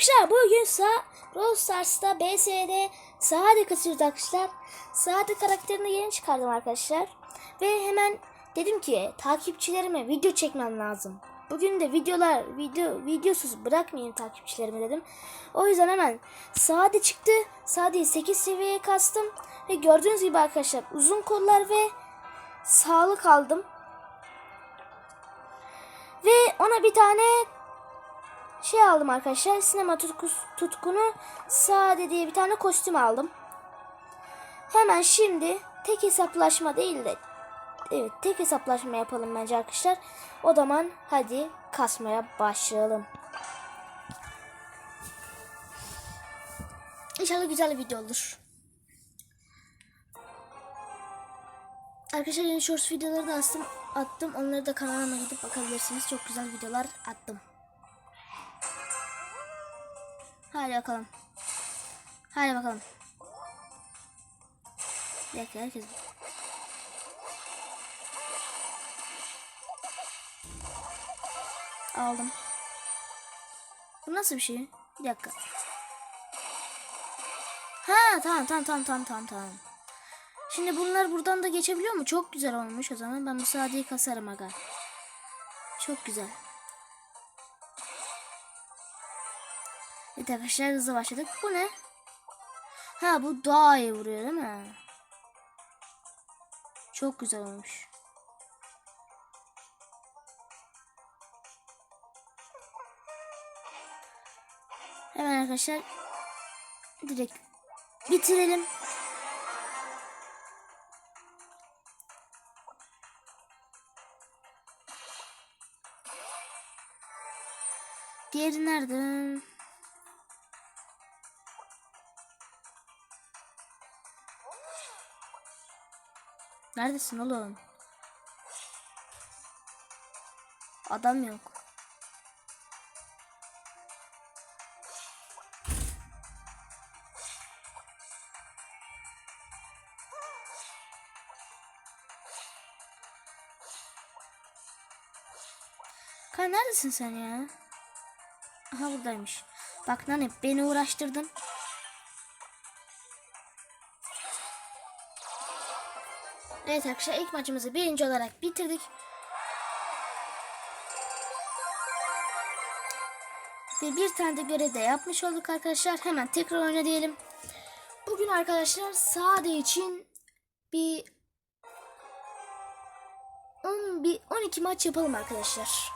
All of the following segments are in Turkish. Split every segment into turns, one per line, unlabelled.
Arkadaşlar bugün Sa Brawl Stars'ta BS'de Sade kasıyoruz arkadaşlar. Sade karakterini yeni çıkardım arkadaşlar. Ve hemen dedim ki takipçilerime video çekmem lazım. Bugün de videolar video videosuz bırakmayayım takipçilerime dedim. O yüzden hemen Sade çıktı. Sade'yi 8 seviyeye kastım. Ve gördüğünüz gibi arkadaşlar uzun kollar ve sağlık aldım. Ve ona bir tane şey aldım arkadaşlar. Sinema tutkus, tutkunu sade diye bir tane kostüm aldım. Hemen şimdi tek hesaplaşma değil de evet tek hesaplaşma yapalım bence arkadaşlar. O zaman hadi kasmaya başlayalım. İnşallah güzel bir video olur. Arkadaşlar yeni shorts videoları da attım. attım. Onları da kanalıma gidip bakabilirsiniz. Çok güzel videolar attım. Hadi bakalım. Hadi bakalım. Bir dakika herkes. Aldım. Bu nasıl bir şey? Bir dakika. Ha tamam tamam tamam tamam tamam tamam. Şimdi bunlar buradan da geçebiliyor mu? Çok güzel olmuş o zaman. Ben bu sadeyi kasarım aga. Çok güzel. Evet arkadaşlar hızlı başladık. Bu ne? Ha bu daha iyi vuruyor değil mi? Çok güzel olmuş. Hemen arkadaşlar direkt bitirelim. Diğeri nerede? Neredesin oğlum? Adam yok. Kan neredesin sen ya? Aha buradaymış. Bak Nane beni uğraştırdın. Evet arkadaşlar ilk maçımızı birinci olarak bitirdik. Ve bir tane de görev de yapmış olduk arkadaşlar. Hemen tekrar oyna diyelim. Bugün arkadaşlar sade için bir 10 bir 12 maç yapalım arkadaşlar.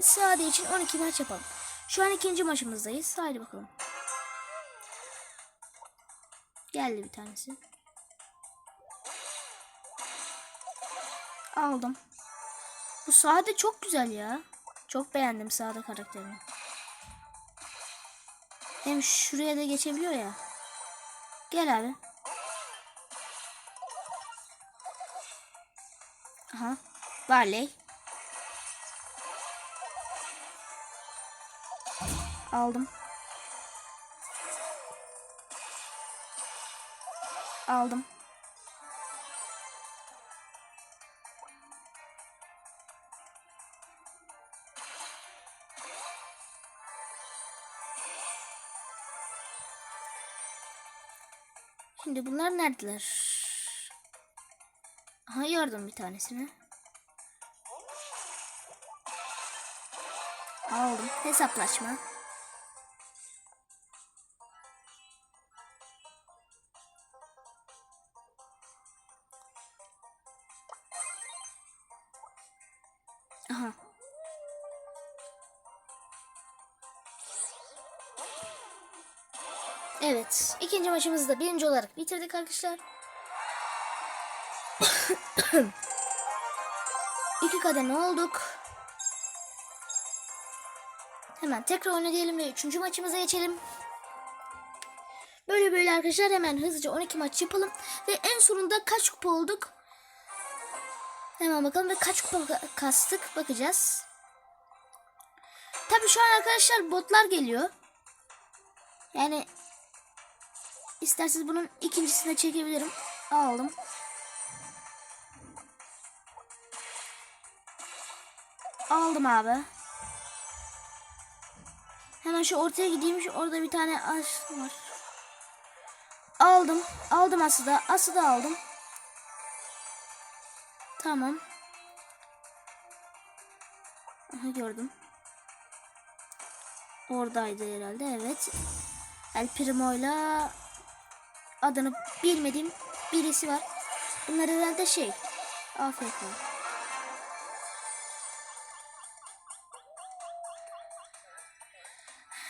Sade için 12 maç yapalım. Şu an ikinci maçımızdayız. Haydi bakalım. Geldi bir tanesi. Aldım. Bu sade çok güzel ya. Çok beğendim sade karakterini. Hem şuraya da geçebiliyor ya. Gel abi. Aha. Barley. Aldım. Aldım. Şimdi bunlar neredeler? Aha gördüm bir tanesini. Aldım. Hesaplaşma. İkinci maçımızı da birinci olarak bitirdik arkadaşlar. İki kademe olduk. Hemen tekrar oyna diyelim ve üçüncü maçımıza geçelim. Böyle böyle arkadaşlar hemen hızlıca 12 maç yapalım. Ve en sonunda kaç kupa olduk? Hemen bakalım ve kaç kupa kastık bakacağız. Tabii şu an arkadaşlar botlar geliyor. Yani isterseniz bunun ikincisini çekebilirim. Aldım. Aldım abi. Hemen şu ortaya gideyim. Şu orada bir tane ağaç var. Aldım. Aldım Aslı da. Aslı da aldım. Tamam. Aha gördüm. Oradaydı herhalde evet. El Primo'yla adını bilmediğim birisi var. Bunlar herhalde şey. AFK.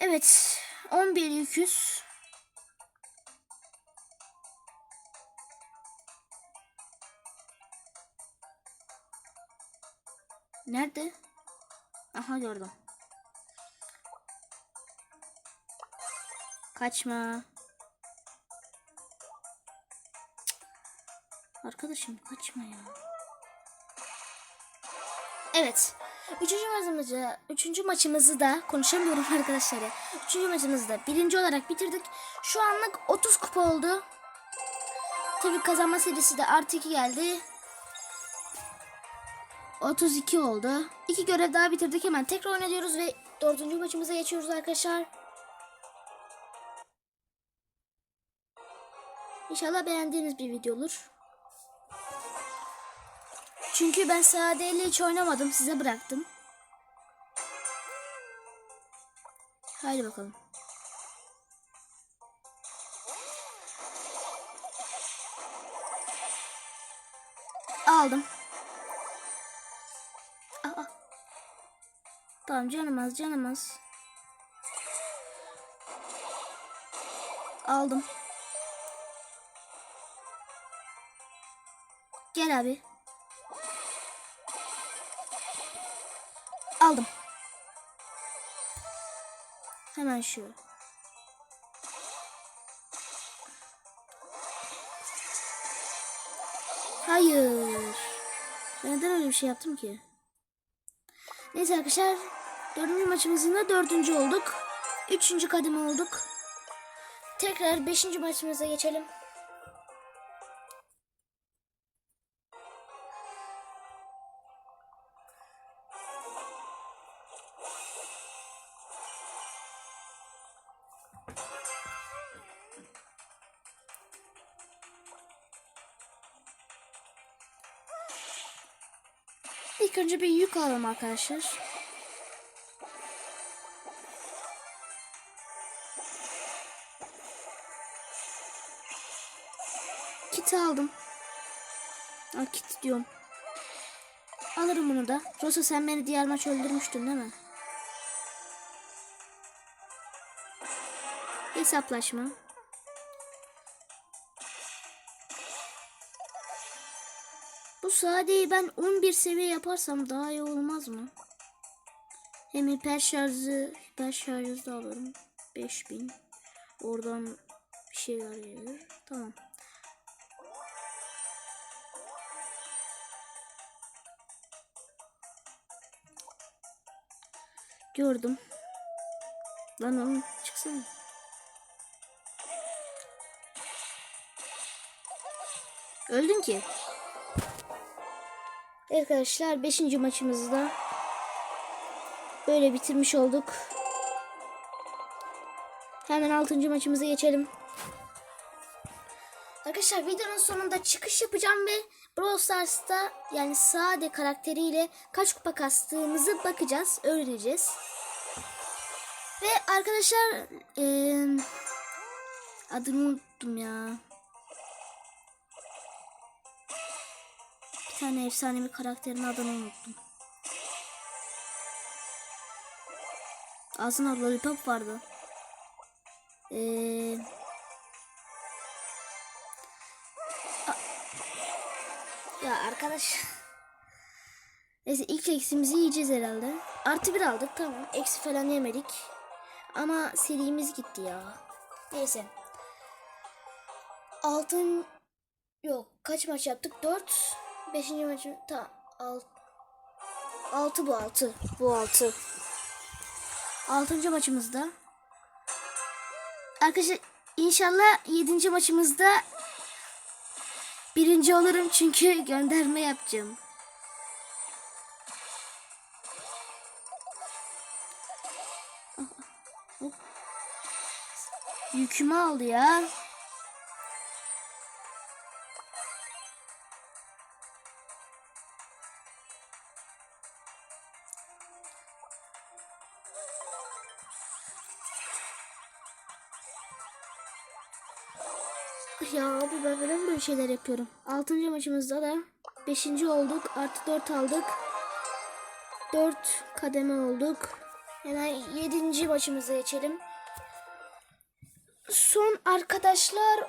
Evet. 11 yüküz. Nerede? Aha gördüm. Kaçma. Arkadaşım kaçma ya. Evet. Üçüncü maçımızı, üçüncü maçımızı da konuşamıyorum arkadaşlar. ya. Üçüncü maçımızı da birinci olarak bitirdik. Şu anlık 30 kupa oldu. Tabii kazanma serisi de artı 2 geldi. 32 oldu. İki görev daha bitirdik. Hemen tekrar oynuyoruz ve dördüncü maçımıza geçiyoruz arkadaşlar. İnşallah beğendiğiniz bir video olur. Çünkü ben sadeyle hiç oynamadım. Size bıraktım. Haydi bakalım. Aldım. Aa. Tamam canım az canım az. Aldım. Gel abi. Hemen şu. Hayır. Neden öyle bir şey yaptım ki? Neyse arkadaşlar. Dördüncü maçımızın da dördüncü olduk. Üçüncü kademe olduk. Tekrar beşinci maçımıza geçelim. İlk önce bir yük alalım arkadaşlar. Kiti aldım. Aa, kit diyorum. Alırım bunu da. Rosa sen beni diğer maç öldürmüştün değil mi? Hesaplaşma. Bu sadeyi ben 11 seviye yaparsam daha iyi olmaz mı? Hem hiper şarjı, hiper şarjı da alırım. 5000. Oradan bir şeyler gelir. Tamam. Gördüm. Lan oğlum çıksana. Öldün ki. Evet arkadaşlar 5. maçımızı da böyle bitirmiş olduk. Hemen 6. maçımıza geçelim. Arkadaşlar videonun sonunda çıkış yapacağım ve Brawl Stars'ta yani Sade karakteriyle kaç kupa kastığımızı bakacağız, öğreneceğiz. Ve arkadaşlar eee adını unuttum ya. Tane efsane bir karakterin adını unuttum. Ağzında lollipop vardı. Eee Ya arkadaş. Neyse ilk eksimizi yiyeceğiz herhalde. Artı bir aldık tamam. Eksi falan yemedik. Ama serimiz gitti ya. Neyse. Altın yok. Kaç maç yaptık? Dört. Beşinci maçı tamam. Alt. Altı bu altı. Bu altı. Altıncı maçımızda. Arkadaşlar inşallah yedinci maçımızda Birinci olurum çünkü gönderme yapacağım. Yükümü aldı. Ya böyle şeyler yapıyorum? Altıncı maçımızda da beşinci olduk. Artı dört aldık. Dört kademe olduk. Hemen yedinci maçımıza geçelim. Son arkadaşlar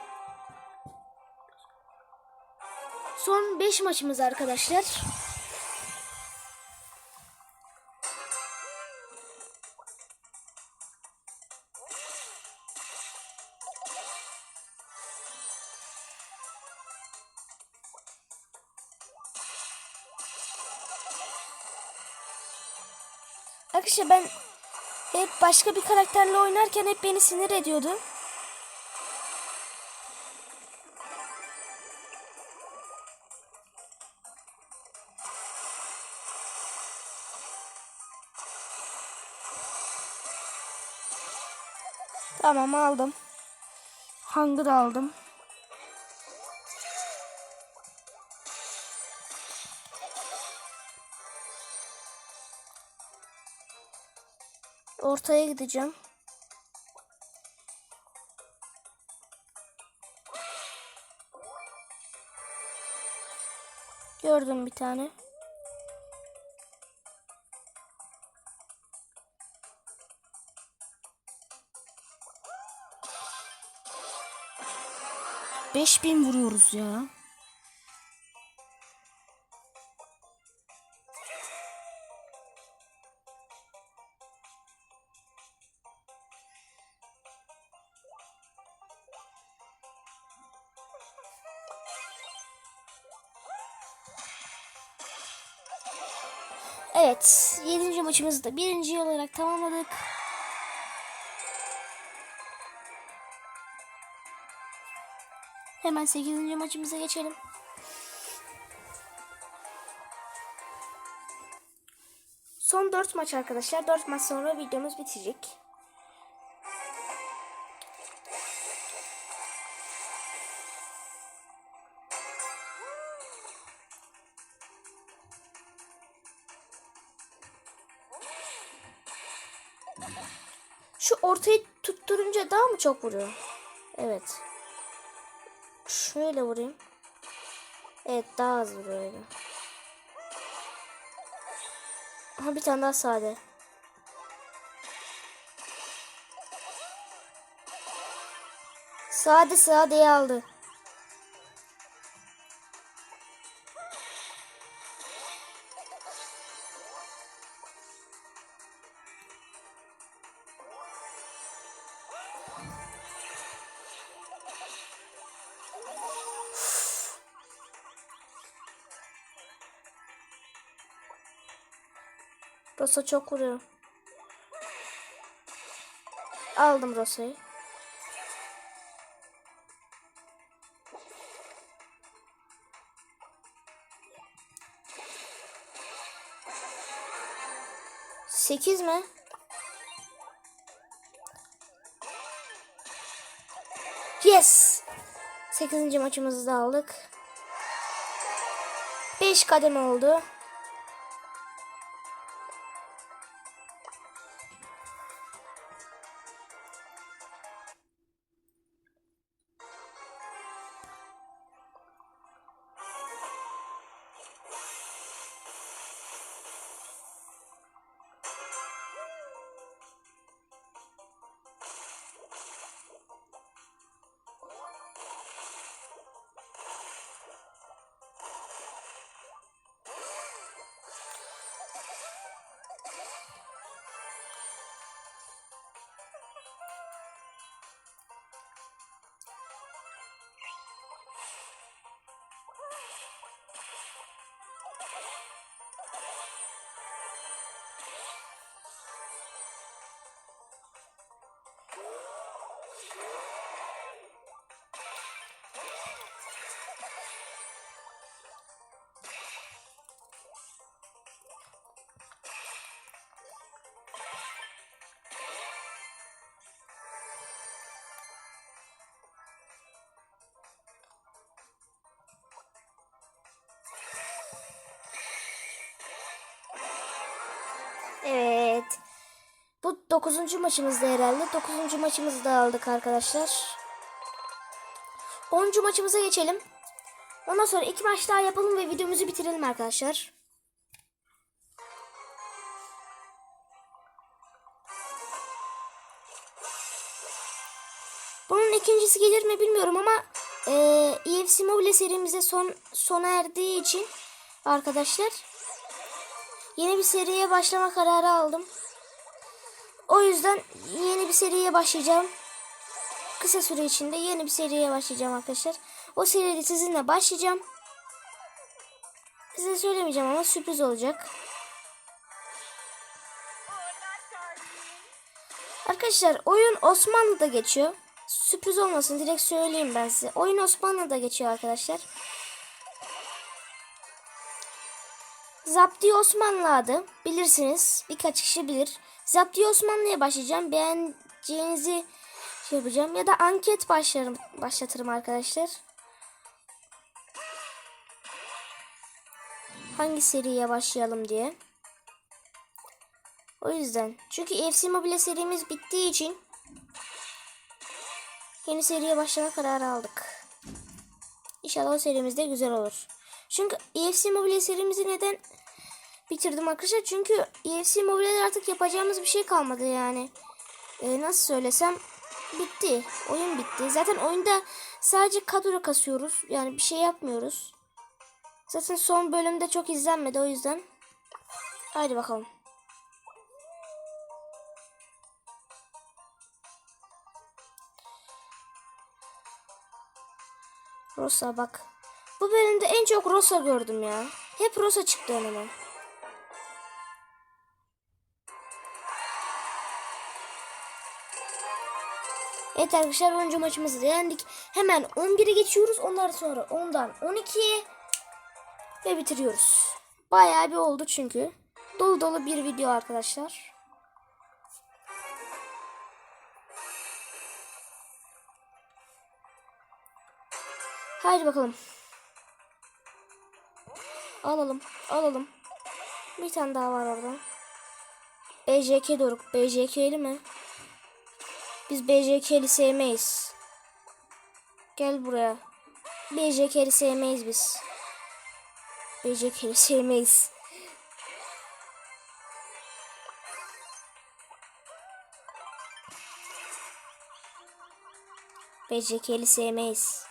Son 5 maçımız arkadaşlar. Arkadaşlar ben hep başka bir karakterle oynarken hep beni sinir ediyordu. Tamam aldım. Hunger aldım. Ortaya gideceğim. Gördüm bir tane. Beş bin vuruyoruz ya. Evet, 7. maçımızı da birinci olarak tamamladık. Hemen 8. maçımıza geçelim. Son 4 maç arkadaşlar. 4 maç sonra videomuz bitecek. Şu ortayı tutturunca daha mı çok vuruyor? Evet. Şöyle vurayım. Evet daha az vuruyor öyle. Aha bir tane daha sade. Sade sadeyi aldı. Rosa çok vuruyor. Aldım Rosa'yı. Sekiz mi? Yes. Sekizinci maçımızı da aldık. Beş kademe oldu. Evet. Bu dokuzuncu maçımızda herhalde. Dokuzuncu maçımızı da aldık arkadaşlar. Onuncu maçımıza geçelim. Ondan sonra iki maç daha yapalım ve videomuzu bitirelim arkadaşlar. Bunun ikincisi gelir mi bilmiyorum ama e, EFC Mobile serimize son sona erdiği için arkadaşlar yeni bir seriye başlama kararı aldım. O yüzden yeni bir seriye başlayacağım. Kısa süre içinde yeni bir seriye başlayacağım arkadaşlar. O seride sizinle başlayacağım. Size söylemeyeceğim ama sürpriz olacak. Arkadaşlar oyun Osmanlı'da geçiyor. Sürpriz olmasın direkt söyleyeyim ben size. Oyun Osmanlı'da geçiyor arkadaşlar. Zapti Osmanlı adı. Bilirsiniz. Birkaç kişi bilir. Zapti Osmanlı'ya başlayacağım. Beğeneceğinizi şey yapacağım. Ya da anket başlarım, başlatırım arkadaşlar. Hangi seriye başlayalım diye. O yüzden. Çünkü EFC Mobile serimiz bittiği için yeni seriye başlama kararı aldık. İnşallah o serimiz de güzel olur. Çünkü EFC Mobile serimizi neden bitirdim arkadaşlar? Çünkü EFC Mobile'de artık yapacağımız bir şey kalmadı yani. Ee, nasıl söylesem bitti. Oyun bitti. Zaten oyunda sadece kadro kasıyoruz. Yani bir şey yapmıyoruz. Zaten son bölümde çok izlenmedi o yüzden. Haydi bakalım. Rosa bak. Bu bölümde en çok Rosa gördüm ya. Hep Rosa çıktı önüme. Evet arkadaşlar önce maçımızı da yendik. Hemen 11'e geçiyoruz. Ondan sonra 10'dan 12'ye ve bitiriyoruz. Bayağı bir oldu çünkü. Dolu dolu bir video arkadaşlar. Haydi bakalım. Alalım. Alalım. Bir tane daha var orada. BJK Doruk. BJK'li mi? Biz BJK'li sevmeyiz. Gel buraya. BJK'li sevmeyiz biz. BJK'li sevmeyiz. BJK'li sevmeyiz.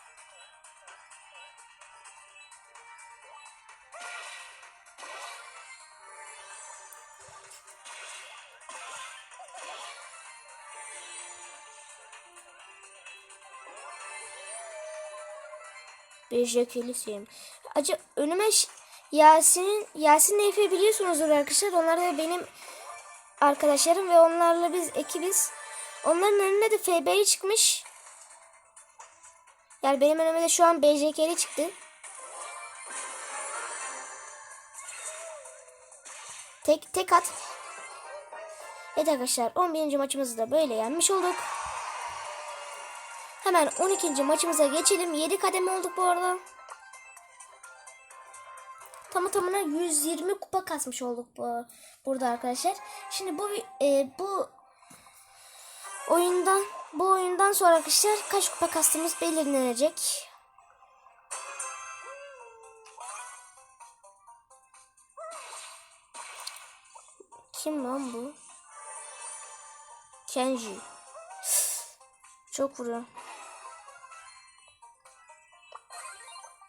BJK'li sevmeyiz. Acı önüme Yasin'in Yasin'le Efe biliyorsunuzdur arkadaşlar. Onlar da benim arkadaşlarım ve onlarla biz ekibiz. Onların önüne de FB'li çıkmış. Yani benim önüme de şu an BJK'li çıktı. Tek tek at. Evet arkadaşlar 11. maçımızı da böyle yenmiş olduk. Hemen 12. maçımıza geçelim. 7 kademe olduk bu arada. Tamı tamına 120 kupa kasmış olduk bu burada arkadaşlar. Şimdi bu e, bu oyundan bu oyundan sonra arkadaşlar kaç kupa kastığımız belirlenecek. Kim lan bu? Kenji. Çok vuruyor.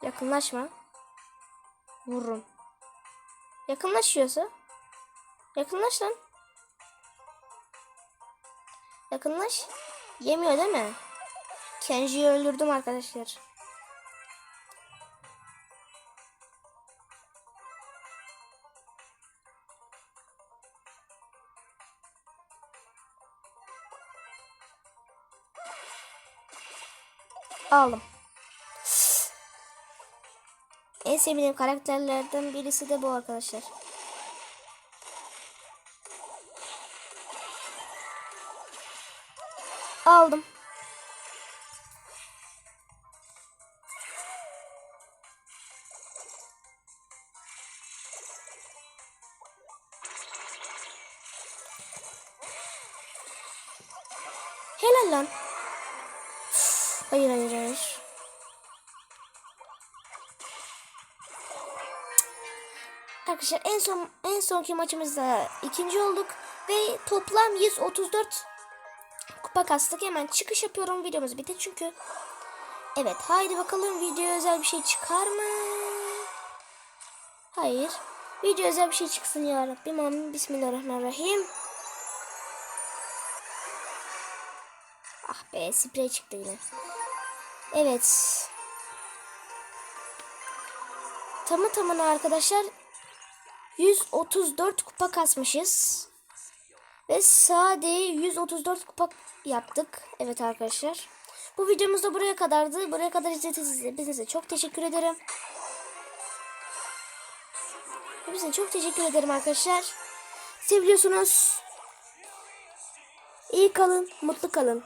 Yakınlaşma. Vururum. Yakınlaşıyorsa. Yakınlaş lan. Yakınlaş. Yemiyor değil mi? Kenji'yi öldürdüm arkadaşlar. Aldım. En sevdiğim karakterlerden birisi de bu arkadaşlar. Aldım. Arkadaşlar en son en sonki maçımızda ikinci olduk ve toplam 134 kupa kastık. Hemen çıkış yapıyorum videomuz bitti çünkü. Evet haydi bakalım video özel bir şey çıkar mı? Hayır. Video özel bir şey çıksın ya Rabbim. Amin. Bismillahirrahmanirrahim. Ah be sprey çıktı yine. Evet. Tamı tamına arkadaşlar 134 kupa kasmışız. Ve sade 134 kupa yaptık. Evet arkadaşlar. Bu videomuz da buraya kadardı. Buraya kadar izlediğiniz için çok teşekkür ederim. Hepinize çok teşekkür ederim arkadaşlar. Seviyorsunuz. İyi kalın, mutlu kalın.